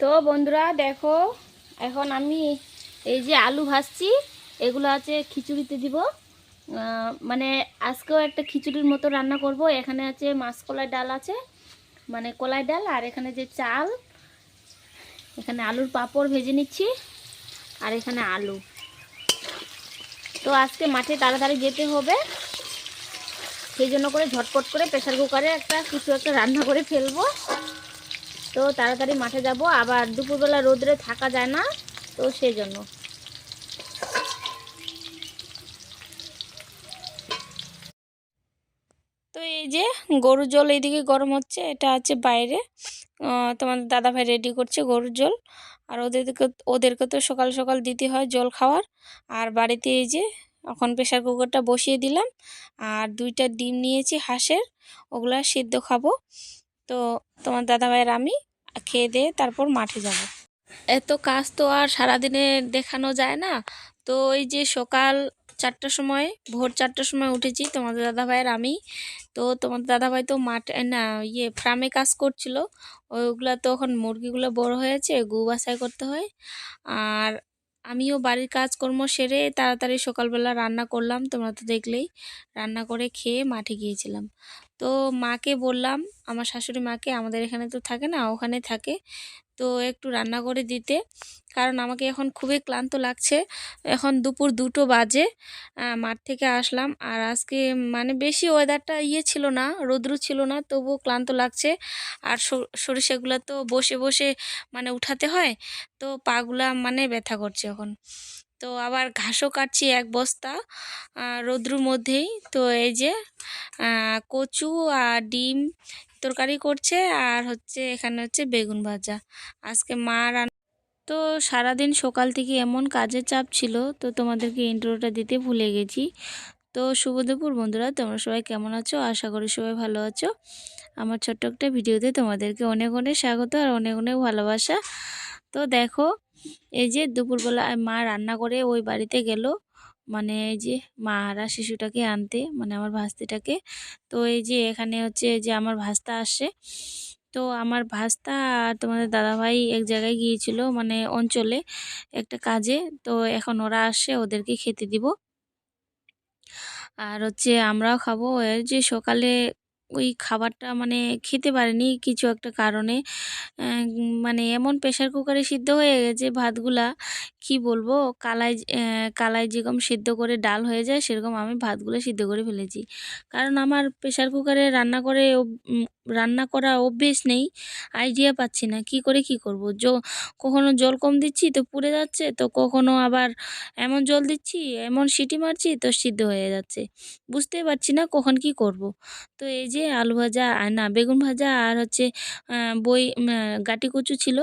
তো বন্ধুরা দেখো, এখন আমি এই যে আলু ভাজছি, এগুলো আছে খিচুড়িতে দিব। মানে আজকেও একটা খিচুড়ির মতো রান্না করব। এখানে আছে মাসকলাই ডাল আছে মানে কলাই ডাল, আর এখানে যে চাল, এখানে আলুর পাঁপড় ভেজে নিচ্ছি, আর এখানে আলু। তো আজকে মাঠে তাড়াতাড়ি যেতে হবে, সেই জন্য করে ঝটপট করে প্রেশার কুকারে একটা কিছু একটা রান্না করে ফেলব। তো তাড়াতাড়ি মাঠে যাব। আবার দুপুরবেলা রোদ্রে থাকা যায় না, তো সেই জন্য তো এই যে গরুর জল এইদিকে গরম হচ্ছে, এটা আছে বাইরে। তোমাদের দাদাভাই রেডি করছে গরুর জল। আর ওদেরকে ওদেরকে তো সকাল সকাল দিতে হয় জল খাওয়ার। আর বাড়িতে এই যে এখন প্রেসার কুকারটা বসিয়ে দিলাম। আর দুইটা ডিম নিয়েছি হাঁসের, ওগুলা সিদ্ধ খাব। তো তোমার দাদাভাইয়ের আমি খেয়ে দিয়ে তারপর মাঠে যাব। এত কাজ তো আর সারাদিনে দেখানো যায় না। তো এই যে সকাল চারটার সময়, ভোর চারটার সময় উঠেছি তোমাদের দাদাভাইয়ের আমি। তো তোমাদের দাদাভাই তো মাঠে, না ইয়ে ফার্মে কাজ করছিল। ওইগুলা তো এখন মুরগিগুলো বড় হয়েছে, গু বাছাই করতে হয়। আর আমিও বাড়ির কাজকর্ম সেরে তাড়াতাড়ি সকালবেলা রান্না করলাম, তোমরা তো দেখলেই। রান্না করে খেয়ে মাঠে গিয়েছিলাম। তো মাকে বললাম, আমার শাশুড়ি মাকে, আমাদের এখানে তো থাকে না, ওখানে থাকে। তো একটু রান্না করে দিতে, কারণ আমাকে এখন খুবই ক্লান্ত লাগছে। এখন দুপুর দুটো বাজে মাঠ থেকে আসলাম। আর আজকে মানে বেশি ওয়েদারটা ইয়ে ছিল না, রৌদ্র ছিল না, তবুও ক্লান্ত লাগছে। আর সরিষাগুলো তো বসে বসে মানে উঠাতে হয়, তো পাগুলা মানে ব্যথা করছে এখন। তো আবার ঘাসও কাটছি এক বস্তা রৌদ্রুর মধ্যেই। তো এই যে কচু আর ডিম তরকারি করছে আর হচ্ছে এখানে হচ্ছে বেগুন ভাজা। আজকে মা রান্না তো সারাদিন সকাল থেকে এমন কাজের চাপ ছিল, তো তোমাদেরকে ইন্ট্রোটা দিতে ভুলে গেছি। তো শুভ দুপুর বন্ধুরা, তোমরা সবাই কেমন আছো? আশা করি সবাই ভালো আছো। আমার ছোট্ট একটা ভিডিওতে তোমাদেরকে অনেক অনেক স্বাগত আর অনেক অনেক ভালোবাসা। তো দেখো এই যে দুপুরবেলা মা রান্না করে ওই বাড়িতে গেল। মানে এই যে মারা শিশুটাকে আনতে মানে আমার ভাস্তিটাকে। তো এই যে এখানে হচ্ছে যে আমার ভাস্তা আসে। তো আমার ভাস্তা আর তোমাদের দাদাভাই এক জায়গায় গিয়েছিল মানে অঞ্চলে একটা কাজে। তো এখন ওরা আসে, ওদেরকে খেতে দিব। আর হচ্ছে আমরাও খাব। এই যে সকালে ওই খাবারটা মানে খেতে পারেনি কিছু একটা কারণে। মানে এমন প্রেশার কুকারে সিদ্ধ হয়ে গেছে ভাতগুলা কি বলব? কালাই কালাই যেরকম সিদ্ধ করে ডাল হয়ে যায়, সেরকম আমি ভাতগুলো সিদ্ধ করে ফেলেছি। কারণ আমার প্রেশার কুকারে রান্না করে রান্না করা অভ্যেস নেই আইডিয়া পাচ্ছি না। কি করে কি করব? জো, কখনো জল কম দিচ্ছি তো পুড়ে যাচ্ছে, তো কখনো আবার এমন জল দিচ্ছি, এমন সিটি মারছি তো সিদ্ধ হয়ে যাচ্ছে। বুঝতেই পারছি না কখন কি করব? তো এই যে আলু ভাজা না, বেগুন ভাজা, আর হচ্ছে বই গাটি কচু ছিল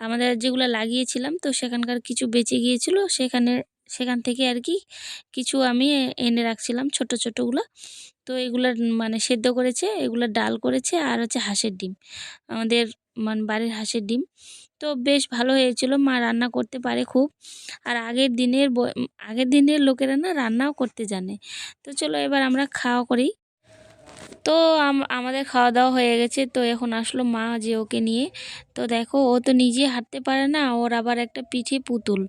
আমাদের যেগুলো লাগিয়েছিলাম, তো সেখানকার কিছু বেঁচে গিয়েছিল। সেখানে, সেখান থেকে আর কি কিছু আমি এনে রাখছিলাম ছোট, ছোটোগুলো। তো এগুলো মানে সেদ্ধ করেছে, এগুলো ডাল করেছে আর হচ্ছে হাঁসের ডিম। আমাদের মানে বাড়ির হাঁসের ডিম। তো বেশ ভালো হয়েছিল, মা রান্না করতে পারে খুব। আর আগের দিনের আগের দিনের লোকেরা না রান্নাও করতে জানে। তো চলো এবার আমরা খাওয়া করি। তো আম- আমাদের খাওয়া দাওয়া হয়ে গেছে। তো এখন আসলো মা যে ওকে নিয়ে। তো দেখো, ও তো নিজে হাঁটতে পারে না, ওর আবার একটা পিঠে পুতুল।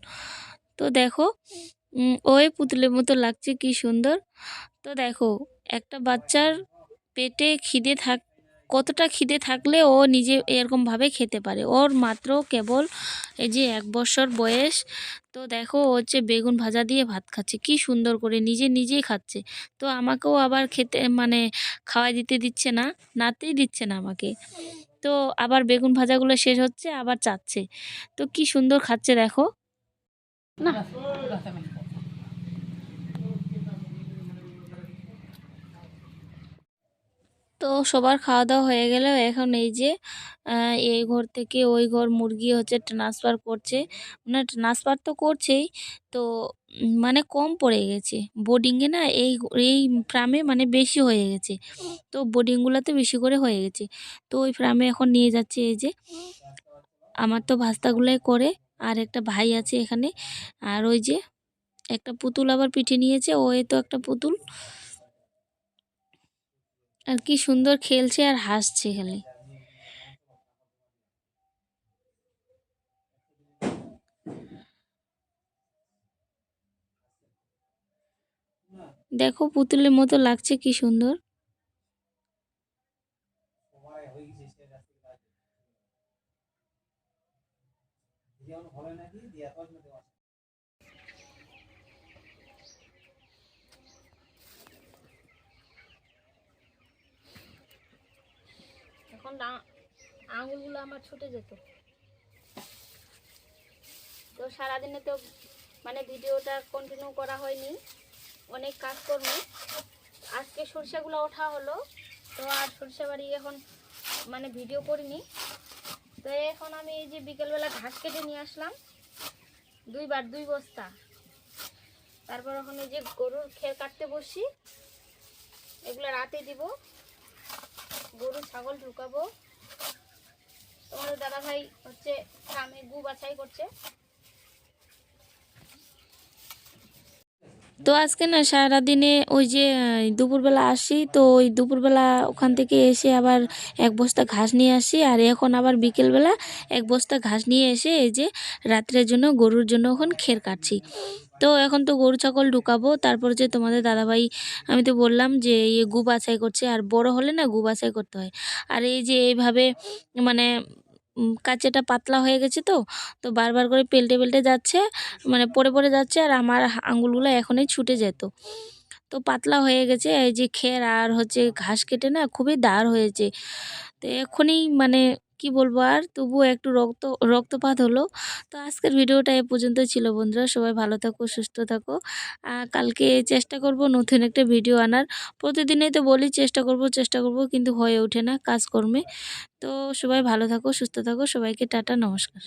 তো দেখো ওই পুতুলের মতো লাগছে, কি সুন্দর। তো দেখো, একটা বাচ্চার পেটে খিদে থাক কতটা খিদে থাকলে ও নিজে এরকমভাবে খেতে পারে। ওর মাত্র কেবল এই যে এক বছর বয়স, তো দেখো ও হচ্ছে বেগুন ভাজা দিয়ে ভাত খাচ্ছে। কি সুন্দর করে নিজে নিজেই খাচ্ছে। তো আমাকেও আবার খেতে মানে খাওয়াই দিতে দিচ্ছে না, নাতেই দিচ্ছে না আমাকে। তো আবার বেগুন ভাজাগুলো শেষ হচ্ছে, আবার চাচ্ছে। তো কি সুন্দর খাচ্ছে দেখো। না। তো সবার খাওয়া দাওয়া হয়ে গেল এখন এই যে এই ঘর থেকে ওই ঘর মুরগি হচ্ছে ট্রান্সফার করছে। মানে ট্রান্সফার তো করছেই, তো মানে কম পড়ে গেছে। বোর্ডিংয়ে না এই এই ফার্মে মানে বেশি হয়ে গেছে। তো বোর্ডিংগুলোতে বেশি করে হয়ে গেছে। তো ওই ফার্মে এখন নিয়ে যাচ্ছে এই যে, আমার তো ভাস্তাগুলাই করে, আর একটা ভাই আছে এখানে। আর ওই যে একটা পুতুল আবার পিঠে নিয়েছে, ওই তো একটা পুতুল। আর কি সুন্দর খেলছে আর হাসছে খালি। দেখো পুতুলের মতো লাগছে কি সুন্দর। এখন আঙুলগুলো আমার ছুটে যেত। তো সারাদিনে তো মানে ভিডিওটা কন্টিনিউ করা হয়নি, অনেক কাজকর্ম। আজকে সরিষাগুলো ওঠা হলো, তো আর সরিষা বাড়ি এখন মানে ভিডিও করিনি। তো এখন আমি এই যে বিকেলবেলা ঘাস কেটে নিয়ে আসলাম, দুইবার, দুই বস্তা। তারপর এখন এই যে গরুর খের কাটতে বসি, এগুলো রাতে দিব। ছাগল ঢুকাবো। তোমাদের দাদা ভাই হচ্ছে গ্রামে গু বাছাই করছে। তো আজকে না সারাদিনে ওই যে দুপুরবেলা আসি, তো ওই দুপুরবেলা ওখান থেকে এসে আবার এক বস্তা ঘাস নিয়ে আসি, আর এখন আবার বিকেলবেলা এক বস্তা ঘাস নিয়ে এসে এই যে রাত্রের জন্য, গরুর জন্য এখন খের কাটছি। তো এখন তো গরু ছাগল ঢুকাবো, তারপর যে তোমাদের দাদাভাই, আমি তো বললাম যে ইয়ে গু বাছাই করছে, আর বড় হলে না গু বাছাই করতে হয়। আর এই যে এইভাবে মানে কাঁচাটা পাতলা হয়ে গেছে তো তো বারবার করে পেল্টে পেল্টে যাচ্ছে মানে পড়ে পড়ে যাচ্ছে, আর আমার আঙুলগুলো এখনই ছুটে যেত তো। পাতলা হয়ে গেছে, এই যে খের আর হচ্ছে ঘাস কেটে না খুবই দাঁড় হয়েছে। তো এখনই মানে কি বলব আর? তবুও একটু রক্ত, রক্তপাত হলো। তো আজকের ভিডিওটা এ পর্যন্ত ছিল বন্ধুরা। সবাই ভালো থাকো, সুস্থ থাকো। কালকে চেষ্টা করব নতুন একটা ভিডিও আনার। প্রতিদিনই তো বলি চেষ্টা করব চেষ্টা করব, কিন্তু হয়ে ওঠে না কাজকর্মে। তো সবাই ভালো থাকো, সুস্থ থাকো। সবাইকে টাটা, নমস্কার।